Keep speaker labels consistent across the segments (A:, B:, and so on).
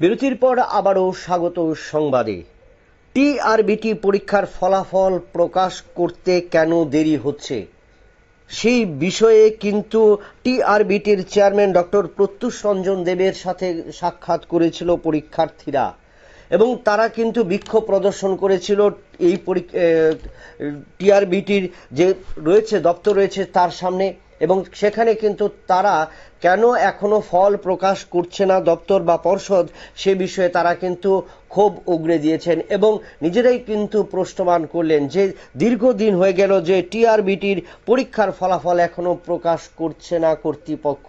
A: বিরতির পর আবারও স্বাগত সংবাদে। টিআরবিটি পরীক্ষার ফলাফল প্রকাশ করতে কেন দেরি হচ্ছে? সেই বিষয়ে কিন্তু টিআরবিটির চেয়ারম্যান ডক্টর প্রত্যুষ রঞ্জন দেবের সাথে সাক্ষাৎ করেছিল পরীক্ষার্থীরা এবং তারা কিন্তু বিক্ষোভ প্রদর্শন করেছিল এই পরীক্ষা টিআরবিটির যে রয়েছে, দপ্তর রয়েছে, তার সামনে এবং সেখানে কিন্তু তারা কেন এখনও ফল প্রকাশ করছে না দপ্তর বা পর্ষদ সে বিষয়ে তারা কিন্তু ক্ষোভ উগড়ে দিয়েছেন এবং নিজেরাই কিন্তু প্রশ্নমান করলেন যে দীর্ঘদিন হয়ে গেল যে টিআরবিটির পরীক্ষার ফলাফল এখনও প্রকাশ করছে না কর্তৃপক্ষ।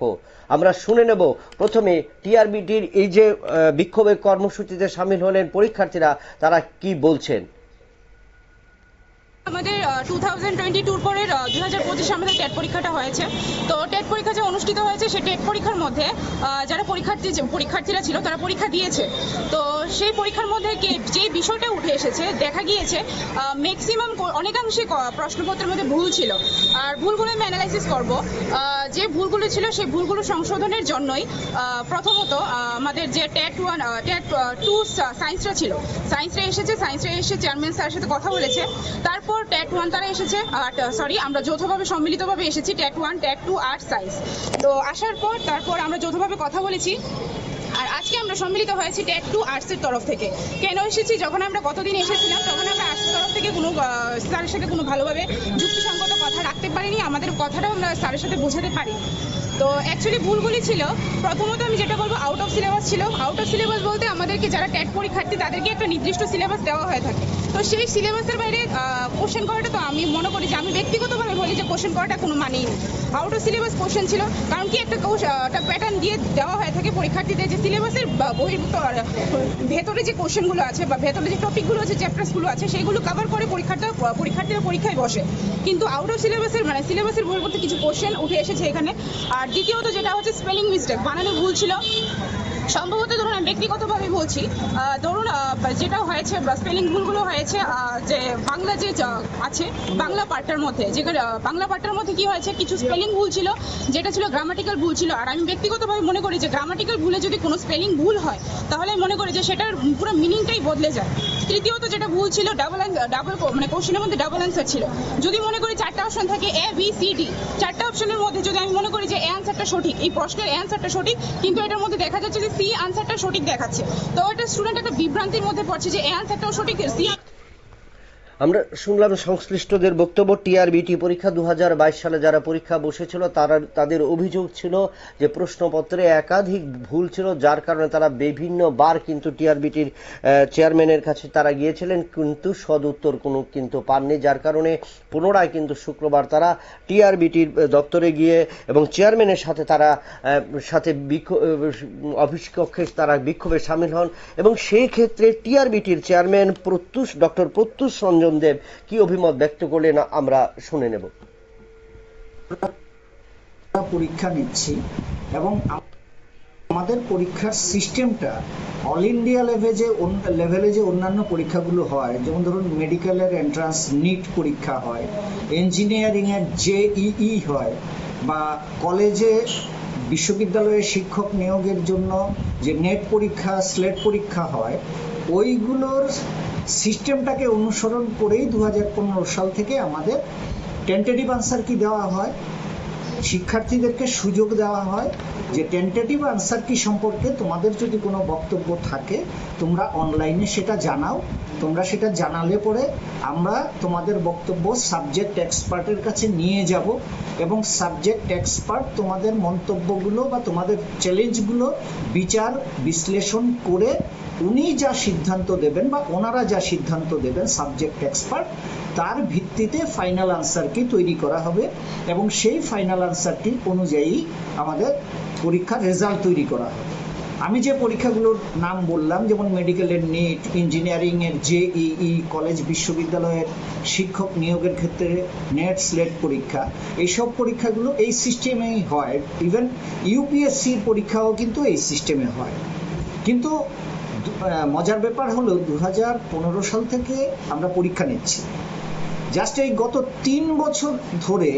A: আমরা শুনে নেব, প্রথমে টিআরবিটির এই যে বিক্ষোভের কর্মসূচিতে সামিল হলেন পরীক্ষার্থীরা, তারা কি বলছেন?
B: আমাদের টু থাউজেন্ড টোয়েন্টি টুর পরে দু হাজার পঁচিশে আমাদের টেট পরীক্ষাটা হয়েছে। তো টেট পরীক্ষা যে অনুষ্ঠিত হয়েছে সেই টেট পরীক্ষার মধ্যে যারা পরীক্ষার্থী পরীক্ষার্থীরা ছিল, তারা পরীক্ষা দিয়েছে। তো সেই পরীক্ষার মধ্যে যে বিষয়টা উঠে এসেছে, দেখা গিয়েছে ম্যাক্সিমাম অনেকাংশে প্রশ্নপত্রের মধ্যে ভুল ছিল। আর ভুলগুলো আমি অ্যানালাইসিস করব। যে ভুলগুলো ছিল সেই ভুলগুলো সংশোধনের জন্যই প্রথমত আমাদের যে টেট ওয়ান টেট টু সায়েন্সটা ছিল সায়েন্সরা এসেছে সায়েন্সরা এসে চেয়ারম্যান স্যারের সাথে কথা বলেছে। তারপর ট্যাট ওয়ান তারা এসেছে সরি আমরা যৌথভাবে, সম্মিলিতভাবে এসেছি TET one TET two art science তো আসার পর, তারপর আমরা যৌথভাবে কথা বলেছি, আর আজকে আমরা সম্মিলিত হয়েছি ট্যাট টু আর্টসের তরফ থেকে। কেন এসেছি? যখন আমরা কতদিন এসেছিলাম, তখন আমরা থেকে কোনো স্যারের সাথে কোনো ভালোভাবে যুক্তিসঙ্গত কথা রাখতে পারিনি। আমাদের কথাটাও আমরা স্যারের সাথে বোঝাতে পারিনি। তো অ্যাকচুয়ালি ভুলগুলি ছিল। প্রথমত আমি যেটা বলব আউট অফ সিলেবাস ছিল। আউট অফ সিলেবাস বলতে আমাদেরকে যারা ট্যাট পরীক্ষার্থী, তাদেরকে একটা নির্দিষ্ট সিলেবাস দেওয়া হয়ে থাকে। তো সেই সিলেবাসের বাইরে কোশ্চেন করাটা তো আমি মনে করি যে, আমি ব্যক্তিগতভাবে বলি যে কোশ্চেন করাটা কোনো মানেই নেই। আউট অফ সিলেবাস কোশ্চেন ছিল। কারণ কি একটা একটা প্যাটার্ন দিয়ে দেওয়া হয়ে থাকে পরীক্ষার্থীদের যে সিলেবাসের বহির্ভূত ভেতরে যে কোশ্চেনগুলো আছে বা ভেতরে যে টপিকগুলো আছে চ্যাপ্টার্সগুলো আছে সেইগুলো কভার করে পরীক্ষার্থীরা পরীক্ষার্থীরা পরীক্ষায় বসে। কিন্তু আউট অফ সিলেবাসের মানে সিলেবাসের বহির্ভূত কিছু কোশ্চেন উঠে এসেছে এখানে। আর দ্বিতীয়ত যেটা হচ্ছে স্পেলিং মিস্টেক বানানো ভুল ছিল। সম্ভবত ধরুন আমি ব্যক্তিগতভাবে বলছি ধরুন যেটা হয়েছে স্পেলিং ভুলগুলো হয়েছে যে বাংলা যে আছে, বাংলা পার্টটার মধ্যে যেখানে বাংলা পার্টটার মধ্যে কি হয়েছে, কিছু স্পেলিং ভুল ছিল, যেটা ছিল গ্রামাটিক্যাল ভুল ছিল, আর আমি ব্যক্তিগতভাবে মনে করি যে গ্রামাটিক্যাল ভুলে যদি কোনো স্পেলিং ভুল হয়, তাহলে আমি মনে করি যে সেটার পুরো মিনিংটাই বদলে যায়। তৃতীয়ত যেটা ভুল ছিল ডাবল ডাবল মানে কোশ্চেনের মধ্যে ডাবল অ্যান্সার ছিল। যদি মনে করি চারটা অপশন থাকে এ বি সি ডি চারটা অপশনের মধ্যে যদি আমি মনে করি যে অ্যান্সারটা সঠিক, এই প্রশ্নের অ্যান্সারটা সঠিক, কিন্তু এটার মধ্যে দেখা যাচ্ছে যে সি আনসারটা সঠিক দেখাচ্ছে। তো এটা স্টুডেন্ট একটা বিভ্রান্তির মধ্যে পড়ছে যে এ আনসারটাও সঠিক সি
A: আমরা শুনলাম সংশ্লিষ্টদের বক্তব্য, টিআরবিটি পরীক্ষা দু হাজার বাইশ সালে যারা পরীক্ষা বসেছিল, তারা, তাদের অভিযোগ ছিল যে প্রশ্নপত্রে একাধিক ভুল ছিল, যার কারণে তারা বিভিন্ন বার কিন্তু টিআরবিটির চেয়ারম্যানের কাছে তারা গিয়েছিলেন, কিন্তু সদ উত্তর কোনো কিন্তু পাননি, যার কারণে পুনরায় কিন্তু শুক্রবার তারা টিআরবিটির দপ্তরে গিয়ে এবং চেয়ারম্যানের সাথে তারা সাথে অফিস কক্ষে তারা বিক্ষোভে সামিল হন এবং সেই ক্ষেত্রে টিআরবিটির চেয়ারম্যান প্রত্যুষ, ডক্টর প্রত্যুষ রঞ্জন দেব। কি অভিমত ব্যক্ত করলেন আমরা শুনে নেব।
C: পরীক্ষা নিচ্ছি এবং আমাদের পরীক্ষার সিস্টেমটা অল ইন্ডিয়া লেভেলে যে লেভেলে যে অন্যান্য পরীক্ষাগুলো হয়, যেমন ধরুন মেডিকেলের এন্ট্রান্স নিট পরীক্ষা হয় ইঞ্জিনিয়ারিং এর জেইই হয়, বা কলেজে বিশ্ববিদ্যালয়ে শিক্ষক নিয়োগের জন্য যে নেট পরীক্ষা স্লেট পরীক্ষা হয় ওইগুলোর সিস্টেমটাকে অনুসরণ করেই দু হাজার পনেরো সাল থেকে আমাদের টেন্টেটিভ আনসার কি দেওয়া হয়? শিক্ষার্থীদেরকে সুযোগ দেওয়া হয় যে টেন্টেটিভ আনসার কি সম্পর্কে তোমাদের যদি কোনো বক্তব্য থাকে, তোমরা অনলাইনে সেটা জানাও। তোমরা সেটা জানালে পরে আমরা তোমাদের বক্তব্য সাবজেক্ট এক্সপার্টের কাছে নিয়ে যাব এবং সাবজেক্ট এক্সপার্ট তোমাদের মন্তব্যগুলো বা তোমাদের চ্যালেঞ্জগুলো বিচার, বিশ্লেষণ করে উনি যা সিদ্ধান্ত দেবেন বা ওনারা যা সিদ্ধান্ত দেবেন সাবজেক্ট এক্সপার্ট তার ভিত্তিতে ফাইনাল আনসারকে তৈরি করা হবে এবং সেই ফাইনাল আনসারটি অনুযায়ী আমাদের পরীক্ষার রেজাল্ট তৈরি করা হবে। আমি যে পরীক্ষাগুলোর নাম বললাম, যেমন মেডিকেলের নিট ইঞ্জিনিয়ারিং এর জেইই কলেজ বিশ্ববিদ্যালয়ের শিক্ষক নিয়োগের ক্ষেত্রে নেট স্লেট পরীক্ষা, এইসব পরীক্ষাগুলো এই সিস্টেমেই হয়। ইভেন ইউপিএসসির পরীক্ষাও কিন্তু এই সিস্টেমে হয়। কিন্তু মজার ব্যাপার হলো দু হাজার পনেরো সাল থেকে আমরা পরীক্ষা নিচ্ছি। জাস্ট এই গত তিন বছর ধরে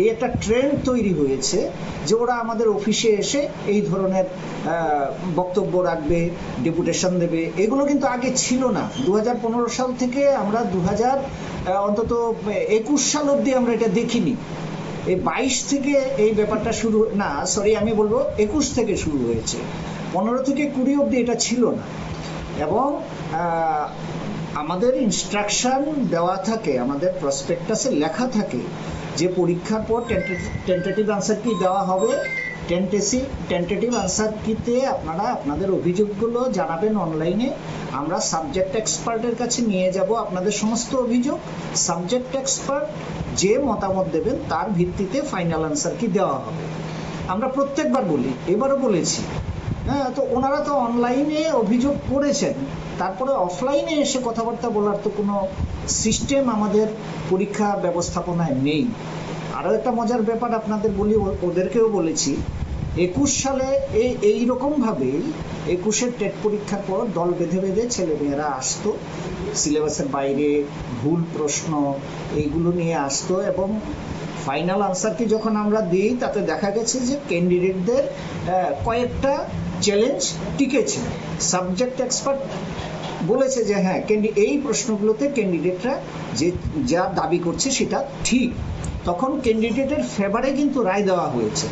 C: এই একটা ট্রেন্ড তৈরি হয়েছে যে ওরা আমাদের অফিসে এসে এই ধরনের বক্তব্য রাখবে ডেপুটেশন দেবে। এগুলো কিন্তু আগে ছিল না। দু হাজার পনেরো সাল থেকে আমরা দু হাজার অন্তত একুশ সাল অবধি আমরা এটা দেখিনি। এই বাইশ থেকে এই ব্যাপারটা শুরু, না সরি আমি বলব একুশ থেকে শুরু হয়েছে। পনেরো থেকে কুড়ি অবধি এটা ছিল না। এবং আমাদের ইনস্ট্রাকশন দেওয়া থাকে, আমাদের প্রসপেক্টাসে লেখা থাকে যে পরীক্ষার পর টেন্টেটিভ আনসার কি দেওয়া হবে টেন্টেসি টেন্টেটিভ আনসার কিতে আপনারা আপনাদের অভিযোগগুলো জানাবেন অনলাইনে আমরা সাবজেক্ট এক্সপার্টের কাছে নিয়ে যাব আপনাদের সমস্ত অভিযোগ সাবজেক্ট এক্সপার্ট যে মতামত দেবেন তার ভিত্তিতে ফাইনাল আনসার কি দেওয়া হবে। আমরা প্রত্যেকবার বলি, এবারও বলেছি। হ্যাঁ তো ওনারা তো অনলাইনে অভিযোগ করেছেন। তারপরে অফলাইনে এসে কথাবার্তা বলার তো কোনো সিস্টেম আমাদের পরীক্ষা ব্যবস্থাপনায় নেই। আরও একটা মজার ব্যাপার আপনাদের বলি ওদেরকেও বলেছি, একুশ সালে এই এই এইরকমভাবেই একুশের টেট পরীক্ষার পর দল বেঁধে বেঁধে ছেলেমেয়েরা আসতো, সিলেবাসের বাইরে ভুল প্রশ্ন এইগুলো নিয়ে আসতো এবং ফাইনাল আনসার কি যখন আমরা দিই, তাতে দেখা গেছে যে ক্যান্ডিডেটদের কয়েকটা চ্যালেঞ্জ টিকেছে। সাবজেক্ট এক্সপার্ট বলেছে যে হ্যাঁ এই প্রশ্নগুলোতে ক্যান্ডিডেটরা যে, যা দাবি করছে সেটা ঠিক। তখন ক্যান্ডিডেটের ফেভারে কিন্তু রায় দেওয়া হয়েছে।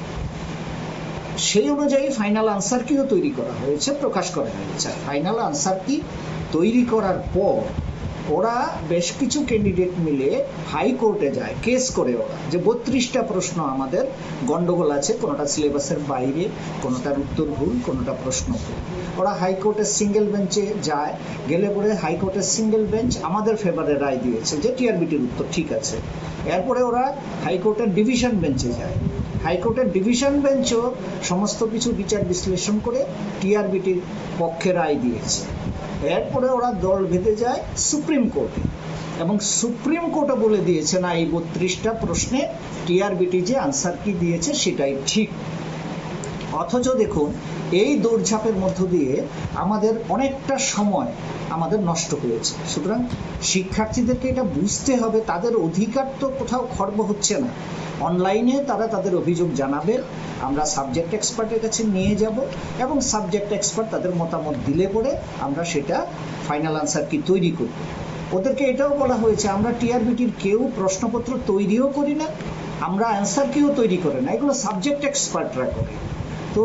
C: সেই অনুযায়ী ফাইনাল আনসার কিও তৈরি করা হয়েছে, প্রকাশ করা হয়েছে। ফাইনাল আনসার কি তৈরি করার পর ওরা বেশ কিছু ক্যান্ডিডেট মিলে হাইকোর্টে যায় কেস করে ওরা। যে বত্রিশটা প্রশ্ন আমাদের গন্ডগোল আছে, কোনোটা সিলেবাসের বাইরে, কোনোটার উত্তর ভুল, কোনোটা প্রশ্ন ভুল। ওরা হাইকোর্টের সিঙ্গেল বেঞ্চে যায়, গেলে পরে হাইকোর্টের সিঙ্গেল বেঞ্চ আমাদের ফেভারে রায় দিয়েছে যে টিআরবিটির উত্তর ঠিক আছে। এরপরে ওরা হাইকোর্টের ডিভিশন বেঞ্চে যায়। হাইকোর্টের ডিভিশন বেঞ্চও সমস্ত কিছু বিচার বিশ্লেষণ করে টিআরবিটির পক্ষে রায় দিয়েছে। এরপরে ওরা দল বেঁধে যায় সুপ্রিম কোর্টে। এবং সুপ্রিম কোর্টে বলে দিয়েছে, না, এই বত্রিশটা প্রশ্নে টিআরবিটি যে আনসার কি দিয়েছে সেটাই ঠিক। অথচ দেখুন, এই দৌড়ঝাঁপের মধ্য দিয়ে আমাদের অনেকটা সময় আমাদের নষ্ট হয়েছে। সুতরাং শিক্ষার্থীদেরকে এটা বুঝতে হবে, তাদের অধিকার তো কোথাও খর্ব হচ্ছে না। অনলাইনে তারা তাদের অভিযোগ জানাবে, আমরা সাবজেক্ট এক্সপার্টের কাছে নিয়ে যাব এবং সাবজেক্ট এক্সপার্ট তাদের মতামত দিলে পরে আমরা সেটা ফাইনাল আনসার কি তৈরি করব। ওদেরকে এটাও বলা হয়েছে, আমরা টিআরবিটির কেউ প্রশ্নপত্র তৈরিও করি না, আমরা অ্যান্সার কিও তৈরি করে না। এগুলো সাবজেক্ট এক্সপার্টরা করে। তো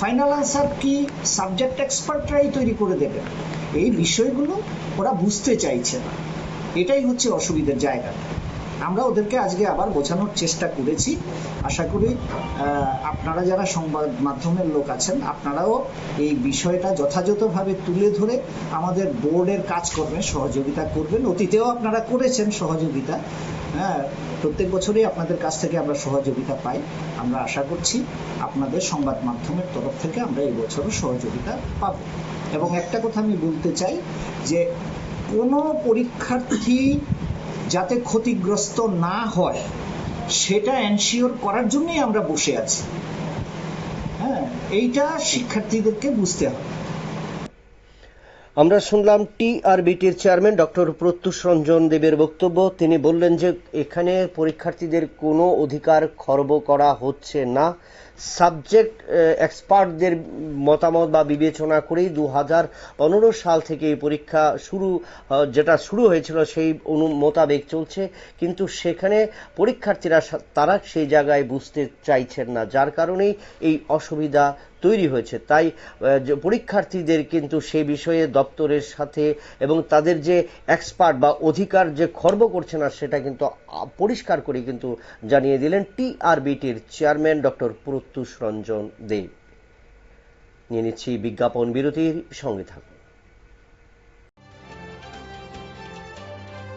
C: ফাইনাল আনসার কি? সাবজেক্ট এক্সপার্টরাই তৈরি করে দেবে। এই বিষয়গুলো ওরা বুঝতে চাইছে না। এটাই হচ্ছে অসুবিধার জায়গা। আমরা ওদেরকে আজকে আবার বোঝানোর চেষ্টা করেছি। আশা করি আপনারা যারা সংবাদ মাধ্যমের লোক আছেন, আপনারাও এই বিষয়টা যথাযথভাবে তুলে ধরে আমাদের বোর্ডের কাজকর্মে সহযোগিতা করবেন। অতীতেও আপনারা করেছেন সহযোগিতা। হ্যাঁ প্রত্যেক বছরই আপনাদের কাছ থেকে আমরা সহযোগিতা পাই। আমরা আশা করছি আপনাদের সংবাদ মাধ্যমের তরফ থেকে আমরা এই বছরও সহযোগিতা পাব। এবং একটা কথা আমি বলতে চাই যে, কোনো পরীক্ষার্থী যাতে ক্ষতিগ্রস্ত না হয়, সেটা এনশিওর করার জন্যই আমরা বসে আছি। হ্যাঁ এইটা শিক্ষার্থীদেরকে বুঝতে হবে।
A: আমরা শুনলাম টিআরবিটির চেয়ারম্যান ডক্টর প্রত্যুষ রঞ্জন দেবের বক্তব্য। তিনি বললেন যে, এখানে পরীক্ষার্থীদের কোনো অধিকার খর্ব করা হচ্ছে না। সাবজেক্ট এক্সপার্টদের মতামত বা বিবেচনা করেই দু হাজার পনেরো সাল থেকে এই পরীক্ষা শুরু যেটা শুরু হয়েছিল সেই অনু, মোতাবেক চলছে। কিন্তু সেখানে পরীক্ষার্থীরা তারা সেই জায়গায় বুঝতে চাইছেন না। যার কারণেই এই অসুবিধা তৈরি হয়েছে। তাই পরীক্ষার্থীদের কিন্তু সে বিষয়ে দপ্তরের সাথে এবং তাদের যে এক্সপার্ট বা অধিকার যে খর্ব করছে না, সেটা কিন্তু পরিষ্কার করে কিন্তু জানিয়ে দিলেন টিআরবিটির চেয়ারম্যান ডক্টর প্রত্যুষ রঞ্জন দেব। নিয়ে নিচ্ছি বিজ্ঞাপন বিরতির সঙ্গে থাকুন।